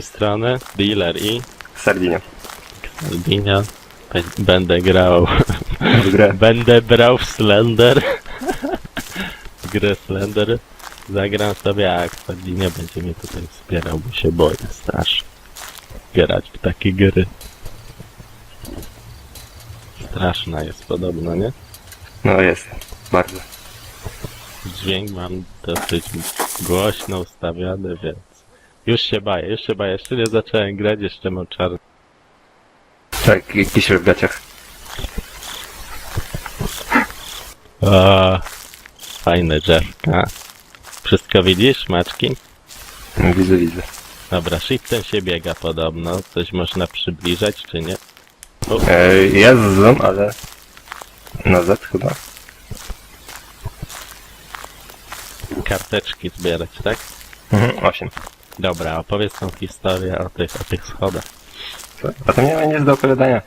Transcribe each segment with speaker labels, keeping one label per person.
Speaker 1: tej strony dealer i
Speaker 2: Sardinia.
Speaker 1: Sardinia. Be- Będę grał.
Speaker 2: W grę.
Speaker 1: Będę brał w Slender. W grę Slender. Zagram sobie, a Sardinia będzie mnie tutaj wspierał, bo się boję strasznie. Grać w takie gry. Straszna jest podobno, nie?
Speaker 2: No jest. Bardzo.
Speaker 1: Dźwięk mam dosyć głośno ustawiony, więc już się baję, już się baję. Jeszcze nie zacząłem grać, jeszcze mam czar.
Speaker 2: Tak, jakiś w gaciach.
Speaker 1: O, fajne drzewka. Wszystko widzisz, maczki?
Speaker 2: No, Widzę, widzę.
Speaker 1: Dobra, shiftem się biega podobno. Coś można przybliżać, czy nie? O,
Speaker 2: E, jest zoom, ale... Na Z chyba.
Speaker 1: karteczki zbierać, tak?
Speaker 2: Mhm, 8.
Speaker 1: Dobra, opowiedz tą historię o tych, o tych schodach.
Speaker 2: A to nie ma nic do opowiadania.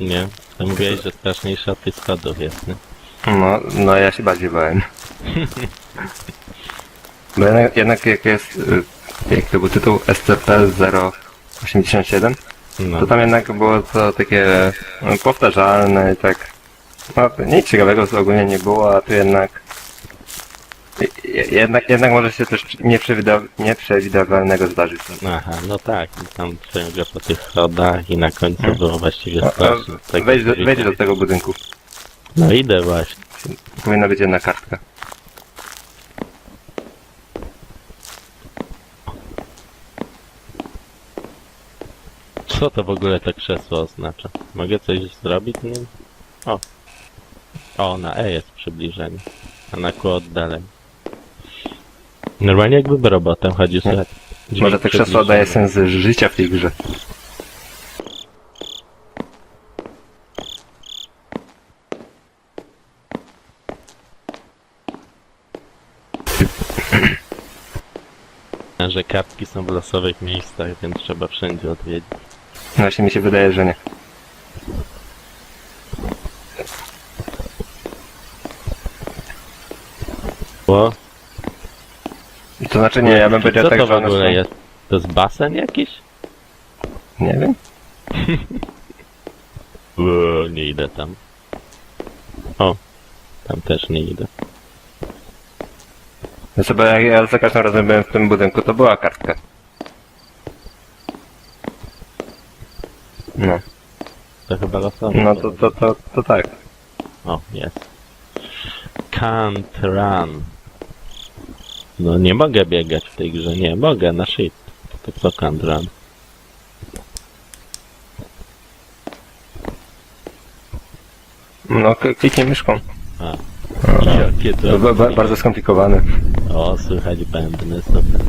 Speaker 1: Nie? To mówiłeś, że straszniejsza od tych schodów jest, nie?
Speaker 2: No, no ja się bardziej bałem. Bo jednak, jednak jak jest, y, jak to był tytuł SCP-087,
Speaker 1: No.
Speaker 2: to tam jednak było to takie no, powtarzalne i tak, no nic ciekawego to ogólnie nie było, a tu jednak je- jednak, jednak może się coś nieprzewidywalnego zdarzyć.
Speaker 1: Aha, no tak, i tam ciągle po tych schodach i na końcu było właściwie
Speaker 2: No,
Speaker 1: straszne. Tak
Speaker 2: wejdź, do,
Speaker 1: jak
Speaker 2: wejdź do tego budynku.
Speaker 1: No idę właśnie.
Speaker 2: Powinna być jedna kartka.
Speaker 1: Co to w ogóle to krzesło oznacza? Mogę coś zrobić z nim? O. O, na E jest przybliżenie. A na Q oddalenie. Normalnie jakby robotem chodzi słychać. dźwięk
Speaker 2: Może to krzesło daje sens życia w tej grze.
Speaker 1: Że kartki są w losowych miejscach, więc trzeba wszędzie odwiedzić.
Speaker 2: No Właśnie mi się wydaje, że nie.
Speaker 1: O,
Speaker 2: To znaczy nie, ja bym powiedział
Speaker 1: co
Speaker 2: tak,
Speaker 1: to
Speaker 2: że
Speaker 1: w
Speaker 2: one
Speaker 1: ogóle
Speaker 2: są...
Speaker 1: jest? To jest basen jakiś?
Speaker 2: Nie wiem.
Speaker 1: O, nie idę tam. O, tam też nie idę.
Speaker 2: Znaczy, bo jak ja za każdym razem byłem w tym budynku, to była kartka. No,
Speaker 1: To chyba losowe.
Speaker 2: no to, to, to, to tak.
Speaker 1: O, jest. Can't run. No nie mogę biegać w tej grze, nie mogę na shift. To co can't run?
Speaker 2: No, k- kliknij myszką.
Speaker 1: A, jakie
Speaker 2: to
Speaker 1: to...
Speaker 2: ba- ba- bardzo skomplikowane.
Speaker 1: O, słychać bębny, super.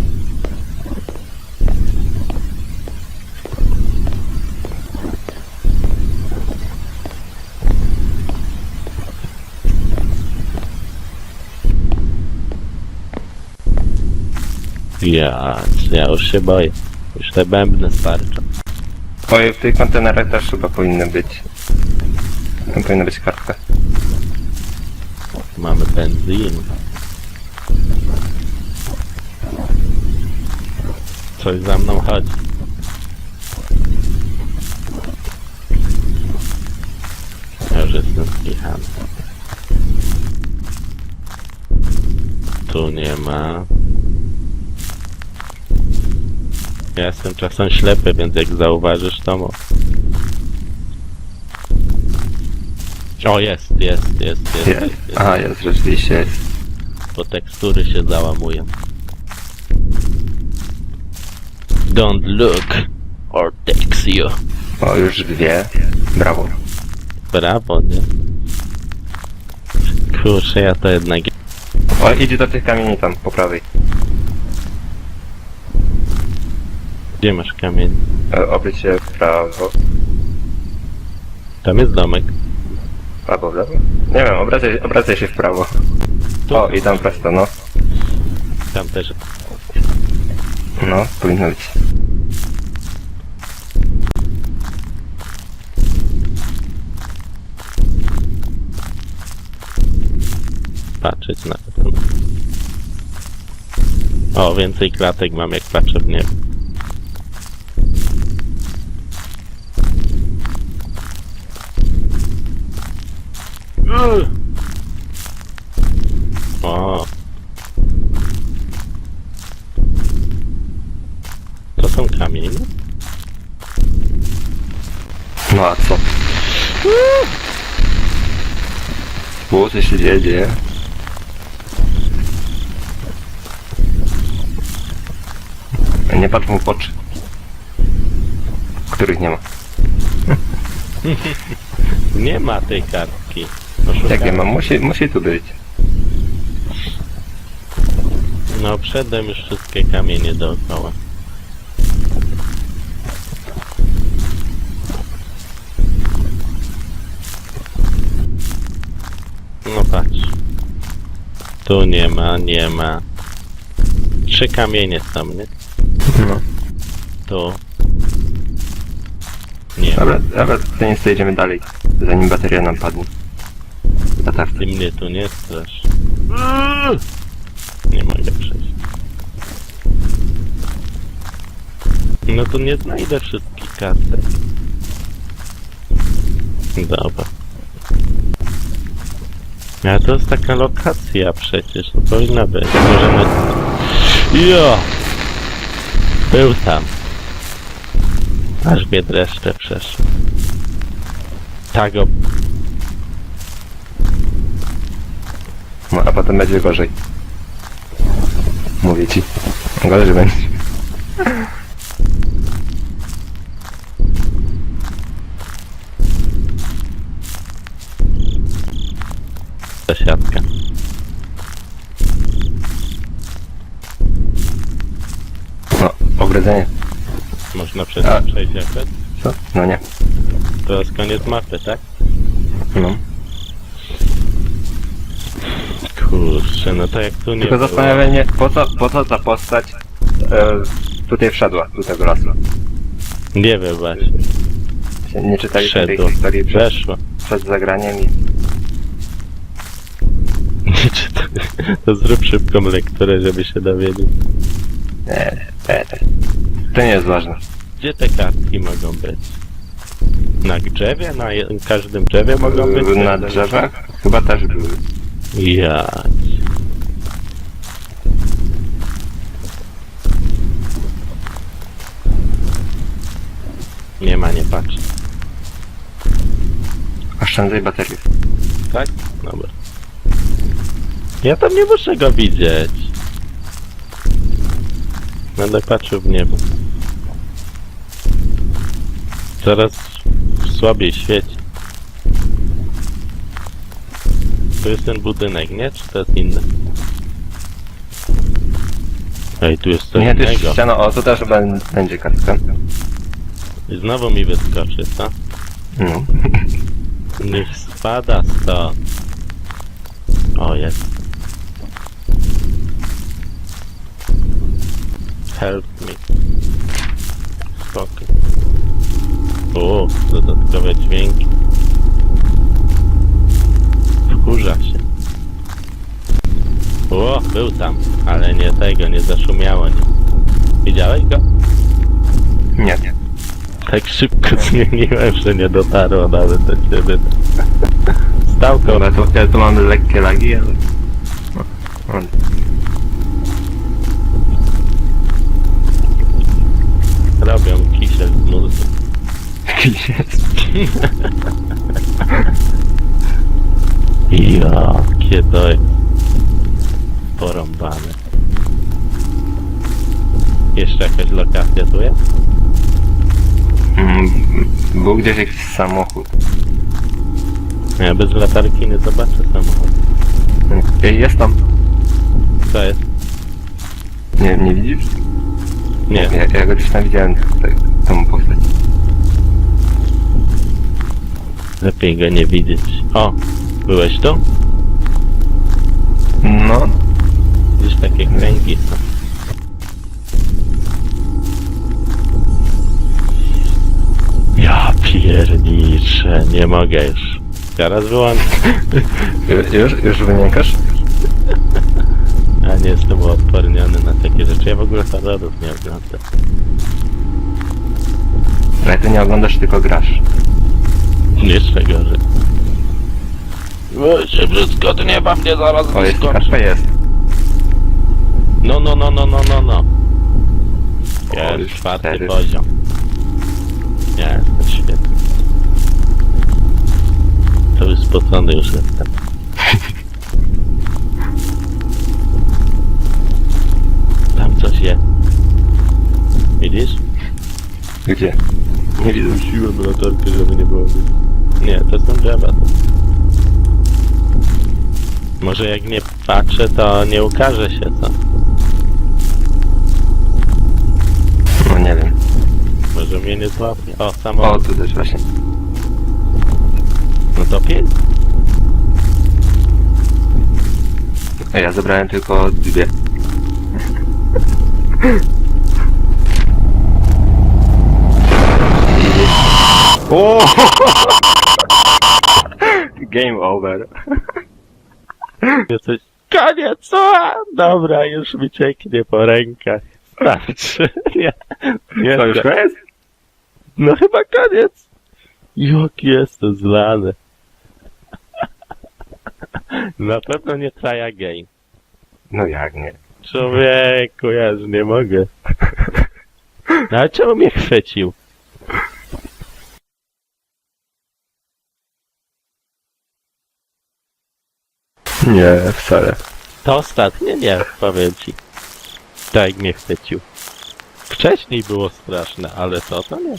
Speaker 1: Ja, ja już się boję. Już te bębny starczą.
Speaker 2: Oj, w tych kontenerach też chyba powinny być. Tam powinna być kartka.
Speaker 1: Mamy benzyn. Coś za mną chodzi. Ja już jestem zkichany. Tu nie ma. Ja jestem czasem ślepy, więc jak zauważysz to mo... O, jest, jest, jest, jest,
Speaker 2: Jest?
Speaker 1: jest, jest.
Speaker 2: Rzeczywiście jest.
Speaker 1: bo tekstury się załamują. Don't look or takes you.
Speaker 2: O, już dwie. Brawo.
Speaker 1: Brawo, nie? Kurczę, ja to jednak...
Speaker 2: O, idź do tych kamieni tam, po prawej.
Speaker 1: Gdzie masz kamień?
Speaker 2: E, w prawo.
Speaker 1: Tam jest domek.
Speaker 2: Albo w lewo? Nie wiem, obracaj, obracaj się w prawo.
Speaker 1: Tu,
Speaker 2: O, i tam prosto, no.
Speaker 1: tam też.
Speaker 2: No, powinno być.
Speaker 1: Patrzeć na to. O, więcej klatek mam jak patrzę w niebo. O. To są kamienie?
Speaker 2: No a co? Było coś się dzieje, dzieje. Nie patrz mu w oczy. Których nie ma.
Speaker 1: Nie ma tej
Speaker 2: Jak nie ma? Musi, musi tu być.
Speaker 1: No, przedem już wszystkie kamienie dookoła. No patrz. Tu nie ma, nie ma. Trzy kamienie są, nie?
Speaker 2: No.
Speaker 1: Tu. Nie ma.
Speaker 2: Dobra, dobra, to nie idziemy dalej. Zanim bateria nam padnie. Latarce.
Speaker 1: Ty mnie tu nie strasz. Nie mogę przejść. No to nie znajdę wszystkich kartek. Dobra. Ale to jest taka lokacja przecież, to powinna być. Możemy... Jo! Był tam. Aż mnie dreszcze przeszły. Tak
Speaker 2: No, a potem będzie gorzej. Mówię ci. Gorzej będzie.
Speaker 1: ta siatka.
Speaker 2: No, ogrodzenie.
Speaker 1: Można przez
Speaker 2: A.
Speaker 1: to przejść jakoś?
Speaker 2: Co? No nie.
Speaker 1: To jest koniec mapy, tak?
Speaker 2: No
Speaker 1: to jak tu nie
Speaker 2: Tylko
Speaker 1: było.
Speaker 2: zastanawianie, po co, po co ta postać e, tutaj wszedła, do tego lasu.
Speaker 1: Nie wiem właśnie.
Speaker 2: Się Nie czytali tej
Speaker 1: Wszedł.
Speaker 2: historii przed, przed zagraniem i...
Speaker 1: Nie czytaj. To zrób szybką lekturę, żeby się dowiedzieć.
Speaker 2: Nie, nie. To nie jest ważne.
Speaker 1: Gdzie te kartki mogą być? Na drzewie? Na je- każdym drzewie mogą być?
Speaker 2: Na drzewach chyba też były.
Speaker 1: Ja. Nie ma, nie patrz.
Speaker 2: Oszczędzaj baterię.
Speaker 1: Tak? Dobra. Ja tam nie muszę go widzieć. Będę patrzył w niebo. Coraz słabiej świeci. To jest ten budynek, nie? Czy to jest inny? Ej, tu jest coś
Speaker 2: Nie, to jest
Speaker 1: innego.
Speaker 2: ściana, o, to też bę- będzie kartka.
Speaker 1: I znowu mi wyskoczy, co?
Speaker 2: No.
Speaker 1: Niech spada stąd. O, jest. Help me. Spokój. O, dodatkowe dźwięki. Wkurza się. O, był tam, ale nie tego, nie zaszumiało, nie. Widziałeś go?
Speaker 2: Nie, nie.
Speaker 1: Tak szybko zmieniłem, że nie dotarło nawet do ciebie. Stał koło
Speaker 2: Dobra, to, ja tu mamy lekkie lagi, ale... No, no.
Speaker 1: robią kisiel z mózgu. To jest porąbane. Jeszcze jakaś lokacja tu jest?
Speaker 2: Mm, Był gdzieś jakiś samochód.
Speaker 1: Ja bez latarki nie zobaczę samochodu.
Speaker 2: Ej, Jest tam.
Speaker 1: Co jest?
Speaker 2: Nie, nie widzisz?
Speaker 1: Nie.
Speaker 2: Ja, ja go gdzieś tam widziałem, tak, tą postać.
Speaker 1: Lepiej go nie widzieć. O! Byłeś tu?
Speaker 2: No,
Speaker 1: Gdzieś takie kręgi są. Ja pierniczę, nie mogę już. Teraz wyłączę.
Speaker 2: Ju- już, już wymiękasz?
Speaker 1: Ja nie jestem uodporniony na takie rzeczy. Ja w ogóle horrorów nie oglądam.
Speaker 2: Ale ty nie oglądasz, tylko grasz.
Speaker 1: Jeszcze gorzej. Weźcie wszystko, to nie wam mnie zaraz
Speaker 2: O, jest
Speaker 1: wyskoczy.
Speaker 2: HP jest.
Speaker 1: No, no, no, no, no, no, no.
Speaker 2: O,
Speaker 1: Jest
Speaker 2: już
Speaker 1: czwarty
Speaker 2: cztery.
Speaker 1: poziom. Nie, To już spocony już jestem. Tam coś jest. Widzisz?
Speaker 2: Gdzie? Nie widzę.
Speaker 1: Rzuciłem latarkę, żeby nie było widać. Nie, to są drzewa. To. Może jak nie patrzę, to nie ukaże się co.
Speaker 2: No nie wiem.
Speaker 1: Może mnie nie złapie. O,
Speaker 2: O,
Speaker 1: samochód.
Speaker 2: tu też właśnie.
Speaker 1: No to pięć.
Speaker 2: A ja zebrałem tylko dwie. O! Game over.
Speaker 1: Jesteś... Koniec! A, dobra, już mi cieknie po rękach. Starczy. Nie, nie,
Speaker 2: To już koniec?
Speaker 1: No chyba koniec. Jaki jestem zlany. Na pewno nie traja game.
Speaker 2: No jak nie?
Speaker 1: Człowieku, ja już nie mogę. No ale czemu mnie chwycił?
Speaker 2: Nie, wcale.
Speaker 1: To ostatnie nie, powiem ci. Tak jak mnie chwycił. Wcześniej było straszne, ale to to nie.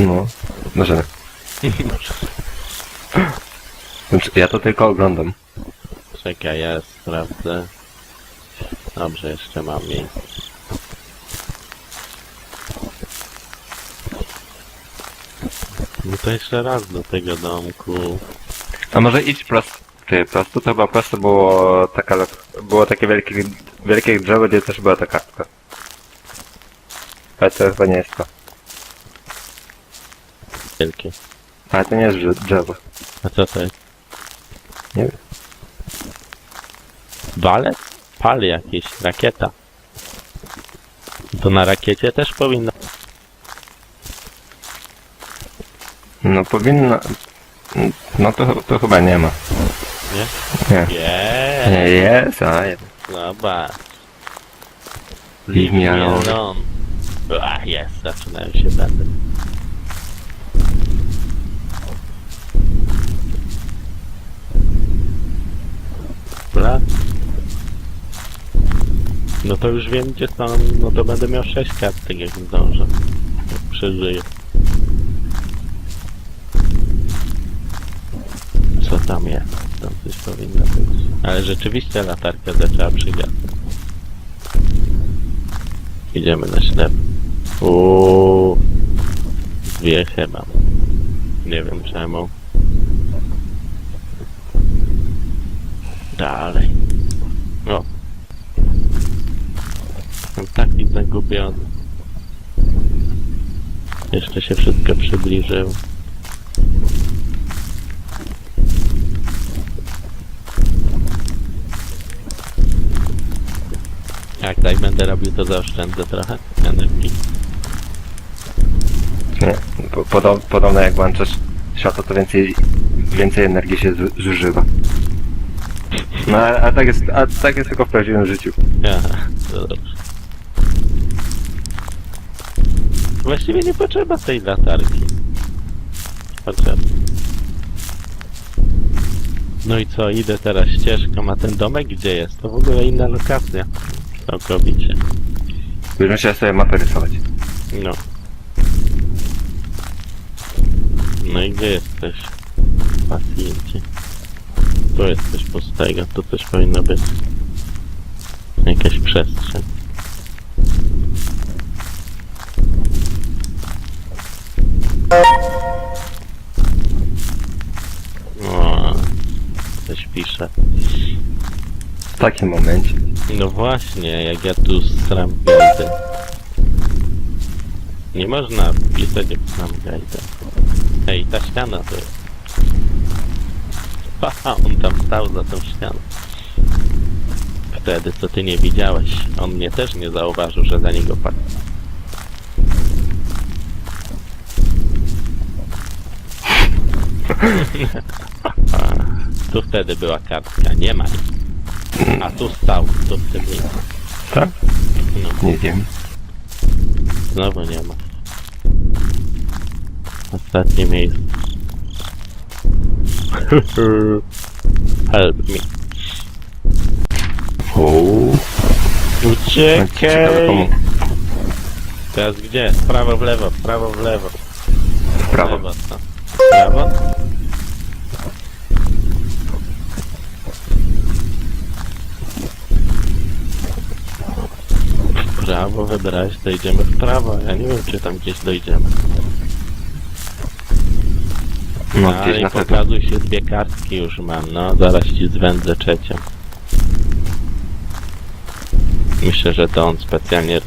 Speaker 2: No, możemy. Znaczy, ja to tylko oglądam.
Speaker 1: Czekaj, ja sprawdzę. Dobrze, jeszcze mam miejsce. No to jeszcze raz do tego domku.
Speaker 2: A może idź prosto. Ty, prosto to chyba prosto było taka, było takie wielkie, wielkie drzewo, gdzie też była ta kartka. Ale to chyba nie jest to.
Speaker 1: Wielkie.
Speaker 2: Ale to nie jest drze- drzewo.
Speaker 1: A co to jest?
Speaker 2: Nie wiem.
Speaker 1: Balet? Pal jakieś, rakieta. To na rakiecie też powinno.
Speaker 2: No powinno... No to, to chyba nie ma.
Speaker 1: Nie?
Speaker 2: Nie.
Speaker 1: Nie.
Speaker 2: Jest, a jest.
Speaker 1: Zobacz.
Speaker 2: Leave me alone.
Speaker 1: Ach, jest, zaczynają się będę. No to już wiem gdzie są, no to będę miał 6 kartek jak zdążę. Jak przeżyję. Co tam jest? Tam coś powinno być. Ale rzeczywiście latarka zaczęła przygasać. Idziemy na ślep. Uuu. Dwie chyba. Nie wiem czemu. Dalej. O. Jestem taki zagubiony. Jeszcze się wszystko przybliżyło. Jak tak będę robił, to zaoszczędzę trochę energii.
Speaker 2: Nie. Po, podo, podobno jak włączasz światło, to więcej, więcej energii się zu- zużywa. No a, a, tak jest, a tak jest tylko w prawdziwym życiu.
Speaker 1: Aha, to dobrze. Właściwie nie potrzeba tej latarki. Potrzeba. No i co, idę teraz ścieżką, a ten domek gdzie jest? To w ogóle inna lokacja. Całkowicie.
Speaker 2: Już musiałem sobie mapę rysować.
Speaker 1: No. No i gdzie jesteś? Pacjencie. Tu jest coś pustego, tu coś powinno być. Jakaś przestrzeń. Pisze.
Speaker 2: W takim momencie.
Speaker 1: No właśnie, jak ja tu stram gajdę. Nie można pisać jak stram gajdę. Ej, ta ściana to jest. Haha, on tam stał za tą ścianą. Wtedy, co ty nie widziałeś. On mnie też nie zauważył, że za niego padł. tu wtedy była kartka, nie ma nic. A tu stał, tu w tym miejscu.
Speaker 2: Tak?
Speaker 1: No,
Speaker 2: Nie wiem.
Speaker 1: znowu nie ma. Ostatnie miejsce. Help me.
Speaker 2: Ciekawe komu.
Speaker 1: Uciekaj! Teraz gdzie? W prawo, w lewo, w prawo, w lewo.
Speaker 2: W prawo.
Speaker 1: Lewo, co? W prawo? Prawo wybrałeś, to idziemy w prawo. Ja nie wiem, czy tam gdzieś dojdziemy.
Speaker 2: No,
Speaker 1: Ale
Speaker 2: gdzieś na pewno.
Speaker 1: pokazuj się, dwie kartki już mam, no. Zaraz ci zwędzę trzecią. Myślę, że to on specjalnie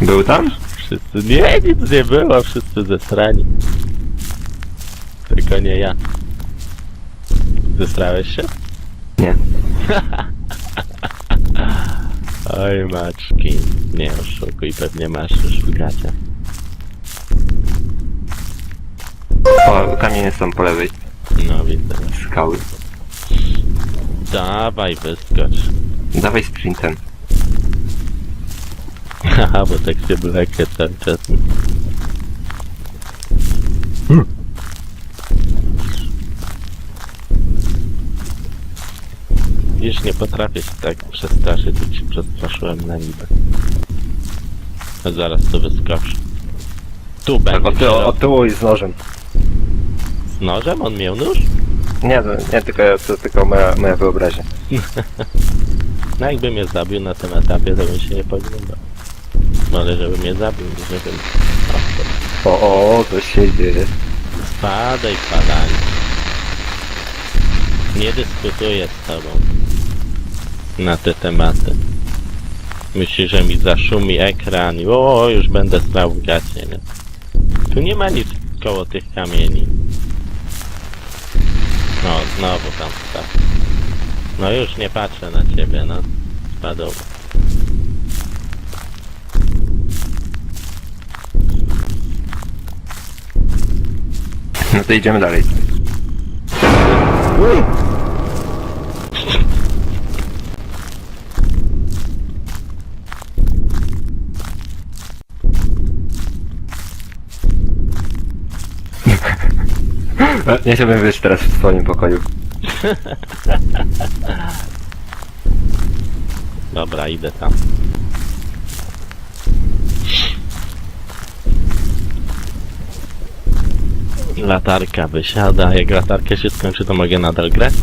Speaker 2: Był tam?
Speaker 1: Wszyscy, nie, nic nie było, wszyscy zesrani. Tylko nie ja. Zesrałeś się?
Speaker 2: Nie.
Speaker 1: Oj, maczki. Nie oszukuj, pewnie masz już w gacie.
Speaker 2: O, kamienie są po lewej.
Speaker 1: No widzę.
Speaker 2: Skały.
Speaker 1: Dawaj, wyskocz.
Speaker 2: Dawaj sprintem.
Speaker 1: Haha, bo tak się blekę cały czas. Wiesz, nie potrafię się tak przestraszyć, jak się przestraszyłem na niby. A zaraz tu wyskoczy. Tu
Speaker 2: Tak,
Speaker 1: będzie
Speaker 2: od, tyłu, od tyłu i z nożem.
Speaker 1: Z nożem? On miał nóż?
Speaker 2: Nie, to, nie tylko, to tylko moja, moja wyobraźnia.
Speaker 1: No jakby mnie zabił na tym etapie, to bym się nie poglądał. Ale żeby mnie zabił, nie wiem.
Speaker 2: O, o, to się dzieje.
Speaker 1: Spadaj, padanie. Nie dyskutuję z tobą na te tematy. Myślisz, że mi zaszumi ekran i o, już będę stał w gacie, nie? Tu nie ma nic koło tych kamieni. No, znowu tam stał. No już nie patrzę na ciebie, no. Spadł.
Speaker 2: No to idziemy dalej. E, Nie chciałbym być teraz w swoim pokoju.
Speaker 1: Dobra, idę tam. Latarka wysiada. Jak latarka się skończy, to mogę nadal grać?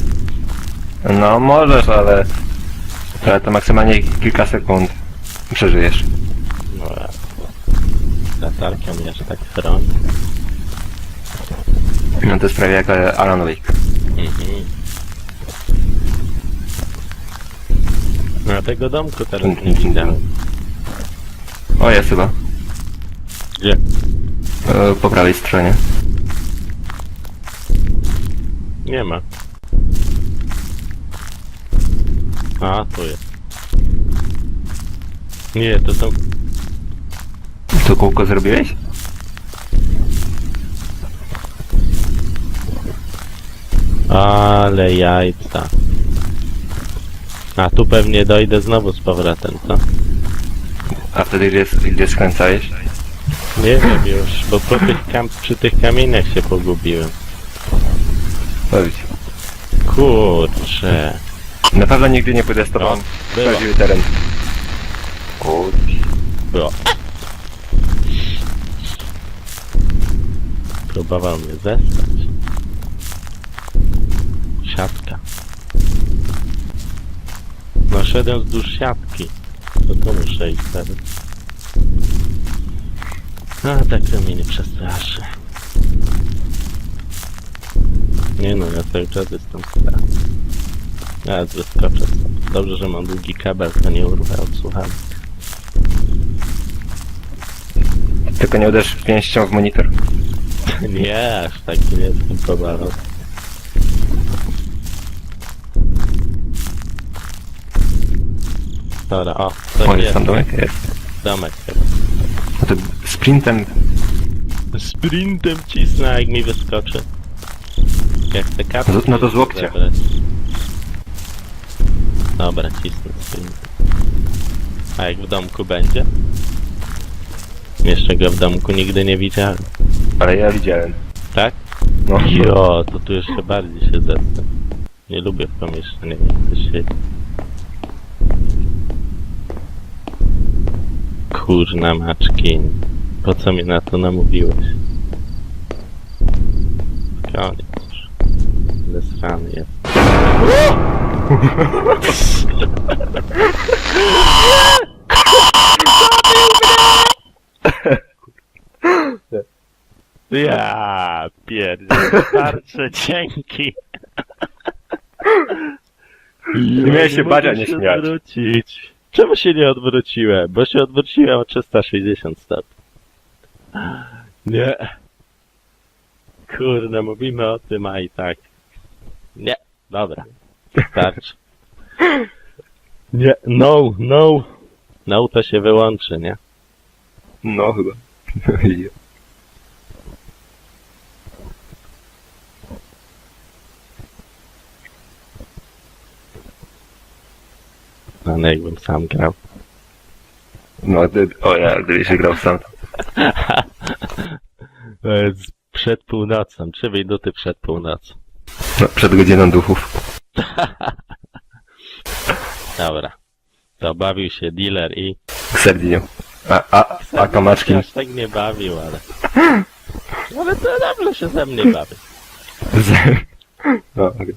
Speaker 2: No możesz, ale... Ale to maksymalnie kilka sekund przeżyjesz.
Speaker 1: No. Latarka mnie aż tak chroni.
Speaker 2: No to jest prawie jak e, Alan Wake.
Speaker 1: Mhm. No tego domku teraz nie widziałem.
Speaker 2: O, jest chyba.
Speaker 1: Gdzie?
Speaker 2: E, Po prawej stronie.
Speaker 1: Nie ma. A, tu jest. Nie, to są...
Speaker 2: Tu kółko zrobiłeś?
Speaker 1: Ale jajca. A tu pewnie dojdę znowu z powrotem, co?
Speaker 2: A wtedy gdzie, gdzie skręcałeś?
Speaker 1: Nie wiem już, bo po tych kam przy tych kamieniach się pogubiłem.
Speaker 2: Powiedz.
Speaker 1: Kurczę.
Speaker 2: Na pewno nigdy nie pójdę z tobą
Speaker 1: No,
Speaker 2: prawdziwy teren. Kurczę.
Speaker 1: Było. Próbował mnie zestać. Siatka. No szedłem wzdłuż siatki. To to muszę iść teraz. A tak to mnie nie przestraszy. Nie no, ja cały czas jestem stary. Ja wyskoczę. Dobrze, że mam długi kabel, to nie urwę od słuchawek.
Speaker 2: Tylko nie uderz pięścią w monitor.
Speaker 1: Nie, aż taki nie jestem pobalony. Dobra, o, to
Speaker 2: O, jest tam domek? Jest.
Speaker 1: domek.
Speaker 2: No to sprintem
Speaker 1: Sprintem cisnę, jak mi wyskoczy. Jak te kapki
Speaker 2: No to- no to z łokcia.
Speaker 1: zebrać. Dobra, cisnę. A jak w domku będzie? Jeszcze go w domku nigdy nie widziałem.
Speaker 2: Ale ja widziałem.
Speaker 1: Tak?
Speaker 2: No,
Speaker 1: Jo, to tu jeszcze bardziej się zesnę. Nie lubię w pomieszczeniu, jak to siedzi. Kurna maczki. Po co mnie na to namówiłeś? Koniec Zesrany jest. Ja pierdzielę, tarcze, dzięki.
Speaker 2: Nie miałeś się
Speaker 1: mogę
Speaker 2: bać, a nie śmiać.
Speaker 1: odwrócić. Czemu się nie odwróciłem? Bo się odwróciłem o 360 stopni. Nie. Kurde, mówimy o tym, a i tak. Nie, dobra. Starczy. Nie, no, no. No to się wyłączy, nie?
Speaker 2: no chyba.
Speaker 1: No, no jakbym sam grał.
Speaker 2: No, gdy, o ja, gdybyś grał sam.
Speaker 1: Przed północą, trzy minuty przed północą.
Speaker 2: Przed godziną duchów.
Speaker 1: Dobra. To bawił się dealer i...
Speaker 2: Sardinią. A, a, a kamaczki.
Speaker 1: Aż tak nie bawił, ale... Ale to dobrze się ze mnie bawi.
Speaker 2: No, okej.